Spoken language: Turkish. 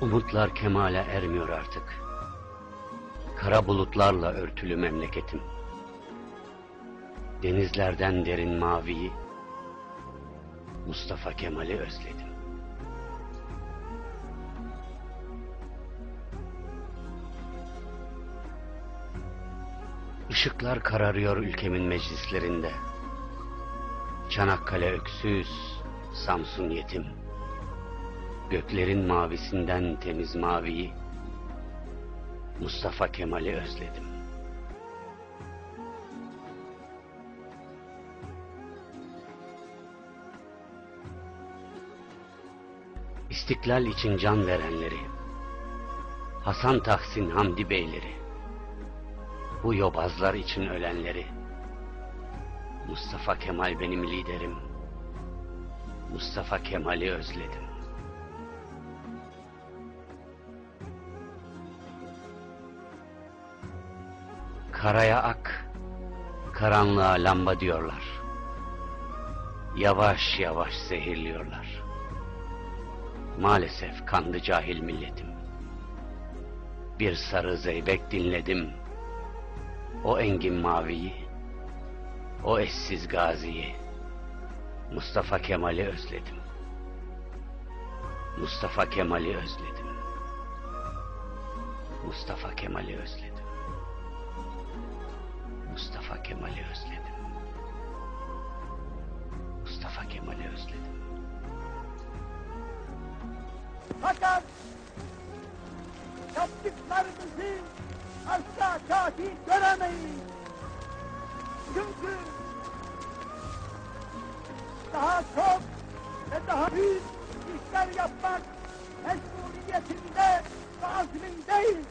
Umutlar kemale ermiyor artık. Kara bulutlarla örtülü memleketim. Denizlerden derin maviyi, Mustafa Kemal'i özledim. Işıklar kararıyor ülkemin meclislerinde. Çanakkale öksüz, Samsun yetim. Göklerin mavisinden temiz maviyi, Mustafa Kemal'i özledim. İstiklal için can verenleri, Hasan Tahsin Hamdi Beyleri, bu yobazlar için ölenleri, Mustafa Kemal benim liderim, Mustafa Kemal'i özledim. Karaya ak, karanlığa lamba diyorlar. Yavaş yavaş zehirliyorlar. Maalesef kandı cahil milletim. Bir sarı zeybek dinledim. O engin maviyi, o eşsiz gaziyi, Mustafa Kemal'i özledim. Mustafa Kemal'i özledim. Mustafa Kemal'i özledim. Fakat yaptıklarımızı asla kafi göremeyiz. Çünkü daha çok ve daha büyük işler yapmak mecburiyetinde ve azmindeyiz.